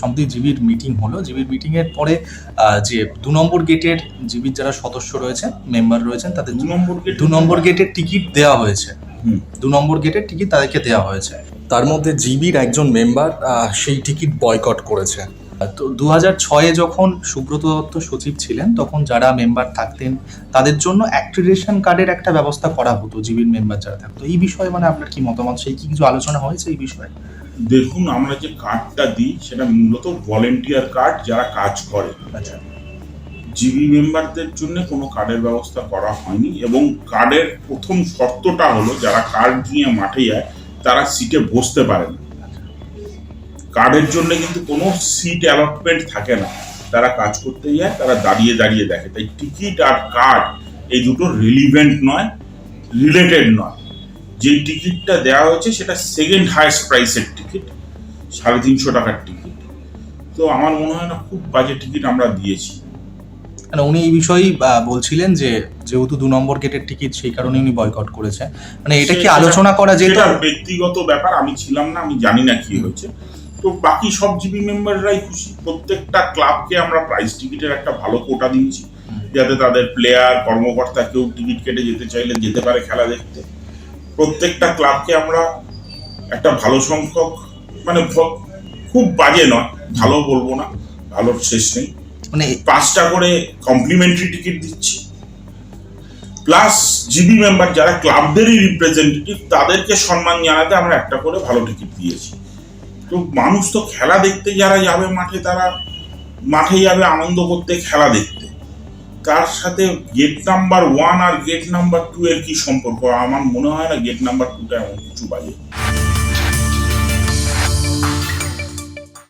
সম্প্রতি জিবির মিটিং হলো। জিবির মিটিংয়ের পরে যে দু নম্বর গেটের জিবির যারা সদস্য রয়েছে মেম্বার রয়েছেন তাদের দু নম্বর গেট দু নম্বর গেটের টিকিট দেওয়া হয়েছে। দু নম্বর গেটের টিকিট তাদেরকে দেওয়া হয়েছে। তার মধ্যে জিবির একজন মেম্বার সেই টিকিট বয়কট করেছে। তো দু হাজার ছয়ে যখন সুব্রত দত্ত সচিব ছিলেন তখন যারা মেম্বার থাকতেন তাদের জন্য অ্যাক্রিডেশন কার্ডের একটা ব্যবস্থা করা হতো জিবির মেম্বার যারা থাকতো। এই বিষয়ে মানে আপনার কি মতামত? সেই কি কিছু আলোচনা হয়েছে এই বিষয়ে? দেখুন আমরা যে কার্ডটা দিই সেটা মূলত ভলেন্টিয়ার কার্ড যারা কাজ করে। আচ্ছা। জিবি মেম্বারদের জন্য কোনো কার্ডের ব্যবস্থা করা হয়নি এবং কার্ডের প্রথম শর্তটা হলো যারা কার্ড নিয়ে মাঠে যায় তারা সিটে বসতে পারে না। কার্ডের জন্য কিন্তু কোনো সিট অ্যালটমেন্ট থাকে না। তারা কাজ করতে যায় তারা দাঁড়িয়ে দাঁড়িয়ে দেখে। তাই টিকিট আর কার্ড এই দুটো রিলিভেন্ট নয় রিলেটেড নয়। যে টিকিটটা দেওয়া হয়েছে সেটা সেকেন্ড হায়েস্ট প্রাইসের টিকিট সাড়ে তিনশো টাকার টিকিট তো আমার মনে হয় না খুব বাজে টিকিট আমরা দিয়েছি। মানে উনি এই বিষয়েই বলছিলেন যে যেহেতু দু নম্বর গেটের টিকিট সেই কারণে উনি বয়কট করেছে। মানে এটা কি আলোচনা করা যেত? ব্যক্তিগত ব্যাপার আমি ছিলাম না আমি জানি না কি হয়েছে। তো বাকি সব জিবি মেম্বাররাই খুশি। প্রত্যেকটা ক্লাবকে আমরা প্রাইস টিকিটের একটা ভালো কোটা দিয়েছি। যাতে তাদের প্লেয়ার কর্মকর্তা কেউ টিকিট কেটে যেতে চাইলে যেতে পারে খেলা দেখতে। প্রত্যেকটা ক্লাবকে আমরা একটা ভালো সংখ্যক মানে খুব বাজে নয় ভালো বলব না ভালোর শেষ নেই। মানে পাঁচটা করে কমপ্লিমেন্টারি টিকিট দিচ্ছি। প্লাস জিবি মেম্বার যারা ক্লাবদেরই রিপ্রেজেন্টেটিভ তাদেরকে সম্মান জানাতে আমরা একটা করে ভালো টিকিট দিয়েছি। তো মানুষ তো খেলা দেখতে যারা যাবে মাঠে তারা মাঠে যাবে আনন্দ করতে খেলা দেখতে। তার সাথে গেট নাম্বার ওয়ান আর গেট নাম্বার টু এর কি সম্পর্ক? আমার মনে হয় না গেট নাম্বার টুটা এমন কিছু বাজে।